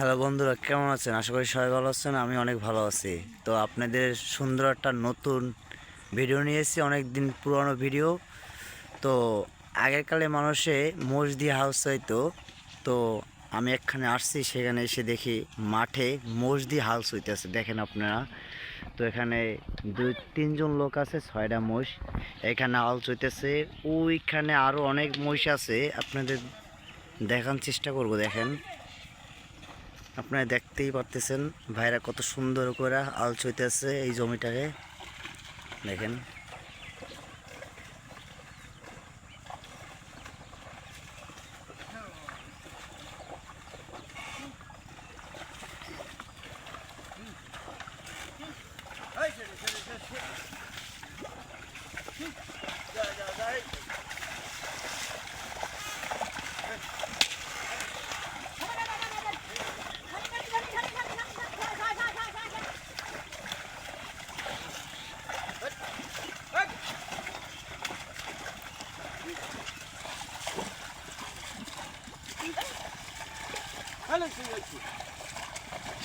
Hello বন্ধুরা, কেমন আছেন? আশা করি সবাই ভালো আছেন, আমি অনেক ভালো আছি। তো আপনাদের সুন্দর একটা নতুন ভিডিও নিয়ে এসেছি, অনেক দিন পুরনো ভিডিও তো আগেরকালে মানুষে মোষ দিয়ে হাউস হইতো, তো আমি একখানে আসছি, সেখানে এসে দেখি মাঠে মোষ দিয়ে হাউস হইতেছে, দেখেন আপনারা। তো এখানে দুই, তিনজন লোক আছে, ছয়টা মোষ এখানে হাউস হইতেছে, ওইখানে আরও অনেক মোষ আছে, আপনাদের দেখার চেষ্টা করব, দেখেন। আপনারা দেখতেই পারতেছেন ভাইরা কত সুন্দর করে আল চইতেছে এই জমিটাকে। দেখেন।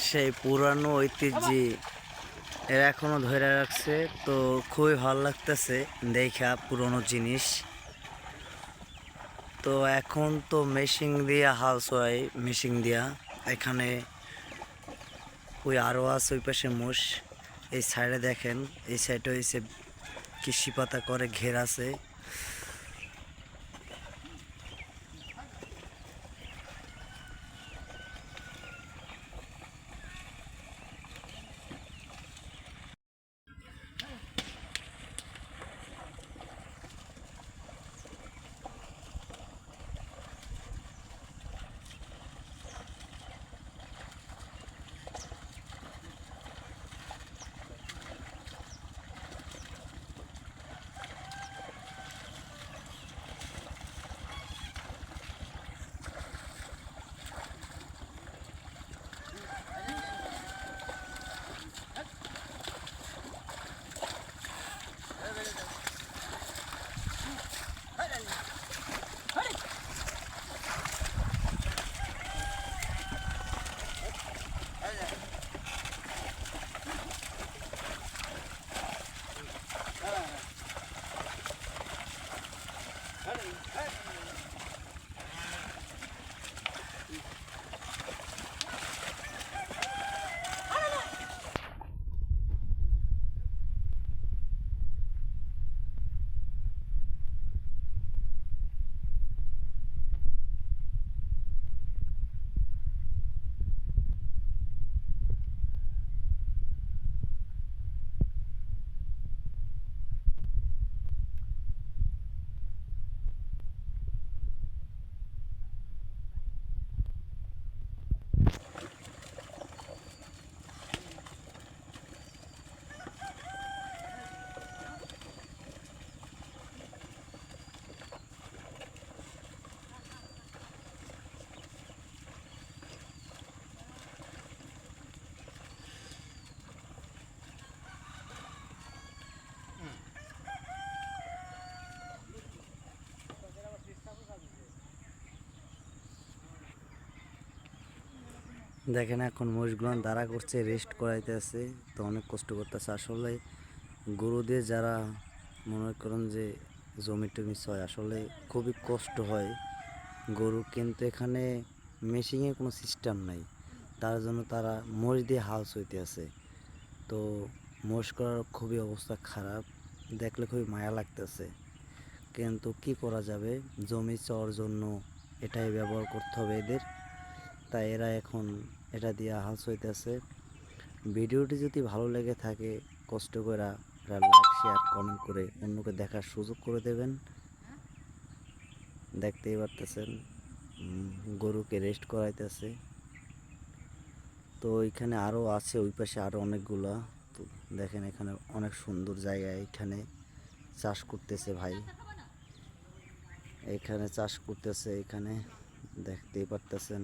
সেই পুরানো ঐতিহ্য এরা এখনও ধরে রাখছে, তো খুবই ভালো লাগতেছে দেখা পুরনো জিনিস। তো এখন তো মেশিন দিয়া হাউস হয় মেশিন দিয়া। এখানে ওই আরও আছে ওই পাশে মোষ। এই সাইডে দেখেন, এই সাইডে হয়েছে কৃষি পাতা করে ঘের আছে। দেখেন এখন মোষগুলো দাঁড়া করছে রেস্ট করাইতেছে। তো অনেক কষ্ট করতেছে। আসলে গরু দিয়ে যারা মনে করেন যে জমি টমি হয় আসলে খুবই কষ্ট হয়। গরু কিন্তু এখানে মেশিংয়ের কোনো সিস্টেম নাই। তার জন্য তারা মোষ দিয়ে হাল হইতে আছে তো মোষ করার খুবই অবস্থা খারাপ। দেখলে খুবই মায়া লাগতেছে। কিন্তু কি করা যাবে? জমি চাওয়ার জন্য এটাই ব্যবহার করতে হবে এদের। তাই এরা এখন এটা দিয়ে হাউস হইতেছে। ভিডিওটি যদি ভালো লেগে থাকে, কষ্ট করে এরা লাইক শেয়ার কমেন্ট করে অন্যকে দেখার সুযোগ করে দেবেন। দেখতেই পারতেছেন গরুকে রেস্ট করাইতেছে। তো এখানে আরও আছে, ওই পাশে আরও অনেকগুলা। তো দেখেন এখানে অনেক সুন্দর জায়গা এখানে চাষ করতেছে ভাই। এখানে চাষ করতেছে, এখানে দেখতেই পারতেছেন।